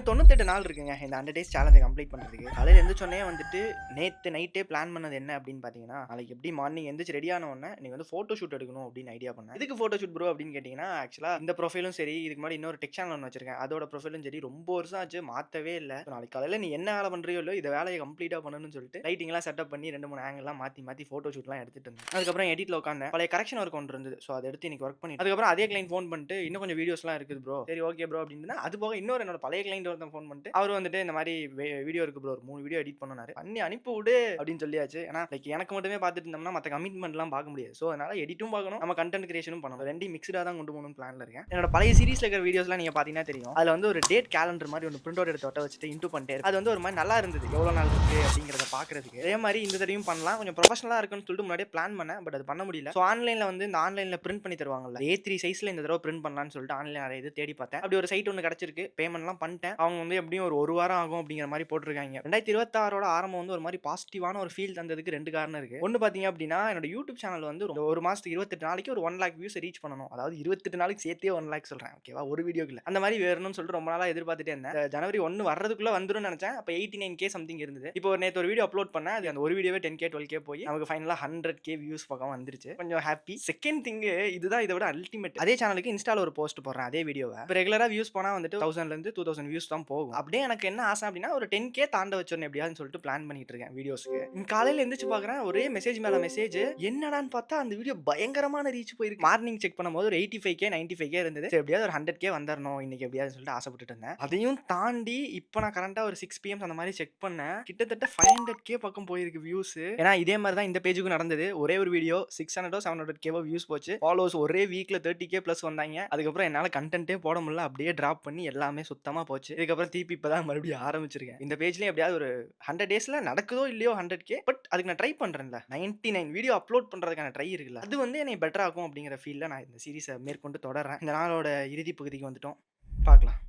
இன்னும் தொண்ணூத்தெட்டு நாள் இருக்குங்க. இந்த ஹண்ட்ரட் டேஸ் சேலஞ்சை கம்ப்ளீட் பண்ணுறதுக்கு காலையில் எந்திரிச்சோடனே வந்துட்டு நேற்று நைட்டே பிளான் பண்ணது என்ன அப்படின்னு பார்த்தீங்கன்னா நாளைக்கு எப்படி மார்னிங் எந்திரிச்சு ரெடி ஆன உடனே நீங்கள் வந்து ஃபோட்டோ ஷூட் எடுக்கணும் அப்படின்னு ஐடியா பண்ணேன். இதுக்கு ஃபோட்டோ ஷூட் ப்ரோ அப்படின்னு கேட்டிங்கன்னா ஆக்சுவலாக இந்த ப்ரொஃபைலும் சரி இதுக்கு முன்னாடி இன்னொரு டெக் சேனல் ஒன்று வச்சிருக்கேன். அதோட ப்ரொஃபைலும் சரி ரொம்ப வருஷம் ஆச்சு மாற்றவே இல்லை. நாளைக்கு காலையில் நீ என்ன வேலை பண்ணுறியோ இல்லையோ இதை வேலையை கம்ப்ளீட்டாக பண்ணணும்னு சொல்லிட்டு லைட்டிங்லாம் செட்டப் பண்ணி ரெண்டு மூணு ஆங்கிள்லாம் மாற்றி மாற்றி ஃபோட்டோ ஷூட்லாம் எடுத்துட்டு இருந்தேன். அதுக்கப்புறம் எடிட்டில் உட்காந்தேன் பழைய கரெக்ஷன் ஒர்க் ஒன்று இருந்தது. ஸோ அதை எடுத்து இன்னைக்கு ஒர்க் பண்ணி அதுக்கப்புறம் அதே கிளைண்ட் ஃபோன் பண்ணிட்டு இன்னும் கொஞ்சம் வீடியோஸ்லாம் இருக்குது ப்ரோ சரி ஓகே ப்ரோ அப்படின்னா அது போக இன்னொரு என்னோட பழைய கிளைண்ட் ஒருத்தன் ஃபோன் பண்ணிட்டு அவர் வந்துட்டு இந்த மாதிரி வீடியோ இருக்கு ப்ரோ ஒரு மூணு வீடியோ எடிட் பண்ணனாரு. பண்ணி அனுப்பி விடு அப்படின்னு சொல்லியாச்சு. ஏன்னா லைக் எனக்கு மட்டுமே பார்த்துட்டு இருந்தோம்னா மற்ற கமிட்மெண்ட்லாம் பார்க்க முடியாது. ஸோ அதனால எடிட்டும் பார்க்கணும். நம்ம கண்டென்ட் கிரியேஷனும் பண்ணணும். ரெண்டையும் மிக்சடாக தான் கொண்டு போகணும் பிளான்ல இருக்கேன். என்னோட பழைய சீரிஸ்ல இருக்கிற வீடியோஸ்லாம் நீங்க பார்த்தீங்கன்னா தெரியும். அதில் வந்து ஒரு டேட் கேலண்டர் மாதிரி ஒன்று பிரிண்ட் அவுட் எடுத்து ஒட்ட வச்சுட்டு இன்ட்டு பண்ணிட்டு அது வந்து ஒரு மாதிரி நல்லா இருந்தது. எவ்வளோ நாள் இருக்கு அப்படிங்கிறத பார்க்கறதுக்கு. அதே மாதிரி இந்த தடவையும் பண்ணலாம். கொஞ்சம் ப்ரொஃபஷனலாக இருக்குன்னு சொல்லிட்டு முன்னாடியே பிளான் பண்ணேன். பட் அது பண்ண முடியல. ஸோ ஆன்லைனில் வந்து இந்த ஆன்லைனில் பிரிண்ட் பண்ணி தருவாங்கல்ல. ஏ த்ரீ சைஸில் இந்த தடவை பிரிண்ட் பண்ணலாம்னு சொல்லிட்டு ஆன்லைன் நிறைய இது தேடி பார்த்தேன். அப்படி ஒரு சைட் ஒன்று கிடச்சிருக்கு. பேமெண்ட்லாம் பண்ணிட்டேன். அவங்க வந்து எப்படியும் ஒரு ஒரு வாரம் ஆகும் அப்படிங்கிற மாதிரி போட்டிருக்காங்க. ரெண்டாயிரத்தி இருபத்தாறோட ஆரம்பம் வந்து ஒரு மாதிரி பாசிட்டிவான ஒரு ஃபீல் தந்ததுக்கு ரெண்டு காரணம் இருக்கு. ஒன்று பார்த்தீங்க அப்படின்னா என்னோட யூடியூப் சேனல் வந்து ஒரு- ஒரு மாதத்துக்கு இருபத்தெட்டு நாளைக்கு ஒரு ஒன் லேக் வியூஸ் ரீச் பண்ணணும். அதாவது இருபத்தெட்டு நாளைக்கு சேர்த்தே ஒன் லேக் சொல்கிறேன் ஓகேவா ஒரு வீடியோக்கு இல்லை அந்த மாதிரி வேணும்னு சொல்லிட்டு ரொம்ப நாளாக எதிர்பார்த்துட்டே இருந்தேன். ஜனவரி ஒன்று வர்றதுக்குள்ள வந்துடும் நினச்சேன். அப்போ எயிட்டி நைன் கே சம்திங் இருந்தது. இப்போ ஒரு நேற்று ஒரு வீடியோ அப்லோட் பண்ணேன். அது அந்த ஒரு வீடியோவே டென் கே டுவெல் கே போய் நமக்கு ஃபைனலாக ஹண்ட்ரட் கே வியூஸ் பக்கம் வந்துருச்சு. கொஞ்சம் ஹாப்பி செகண்ட் திங்கு இதுதான் இதை விட அல்டிமேட் அதே சேனலுக்கு இன்ஸ்டால் ஒரு போஸ்ட் போடுறேன். அதே வீடியோவை இப்போ ரெகுலராக வியூஸ் போனால் வந்துட்டு தௌசண்ட்லேருந்து டூ தௌசண்ட் வியூஸ் தான் போகும். அப்படியே எனக்கு என்ன ஆசை அப்படின்னா ஒரு டென் கே தாண்ட வச்சிடணும் எப்படியாதுன்னு சொல்லிட்டு பிளான் பண்ணிட்டு இருக்கேன் வீடியோஸ்க்கு காலையில் எந்திரிச்சு பார்க்குறேன் ஒரே மெசேஜ் மேலே மெசேஜ் என்னடான்னு பார்த்தா அந்த வீடியோ பயங்கரமான ரீச் போயிருக்கு. மார்னிங் செக் பண்ணும்போது ஒரு eighty five K ninety five K இருந்தது எப்படியாவது ஒரு ஹண்ட்ரட் கே வந்துடணும் இன்னைக்கு எப்படியாவது சொல்லிட்டு ஆசைப்பட்டுட்டு இருந்தேன். அதையும் தாண்டி இப்போ நான் கரண்ட்டாக ஒரு சிக்ஸ் பிஎம் அந்த மாதிரி செக் பண்ணேன். கிட்டத்தட்ட ஃபைவ் ஹண்ட்ரட் கே பக்கம் போயிருக்கு வியூஸ் ஏன்னா இதே மாதிரி தான் இந்த பேஜுக்கு நடந்தது. ஒரே ஒரு வீடியோ சிக்ஸ் ஹண்ட்ரடோ செவன் ஹண்ட்ரட் கேவோ வியூஸ் போச்சு. ஃபாலோஸ் ஒரே வீக்ல தேர்ட்டி கே ப்ளஸ் வந்தாங்க. அதுக்கப்புறம் என்னால் கண்டென்ட்டே போட முடியல. அப்படியே டிராப் பண்ணி எல்லாமே சுத்தமாக போச்சு. இதுக்கப்புறம் திருப்பி இப்போ தான் மறுபடியும் ஆரம்பிச்சிருக்கேன். இந்த பேஜ்லேயும் எப்படியாவது ஒரு ஹண்ட்ரட் டேஸில் நடக்குதோ இல்லையோ ஹண்ட்ரட் கே பட் அதுக்கு நான் ட்ரை பண்ணுறேன்ல நைன்டி நைன் வீடியோ அப்லோட் பண்ணுறதுக்கான ட்ரை இருக்குல்ல. அது வந்து என்னை பெட்டர் ஆகும் அப்படிங்கிற ஃபீலில் நான் இந்த சீரீஸை மேற்கொண்டு தொடர்றேன். இந்த நாளோட இறுதி பகுதிக்கு வந்துட்டோம். பார்க்கலாம்.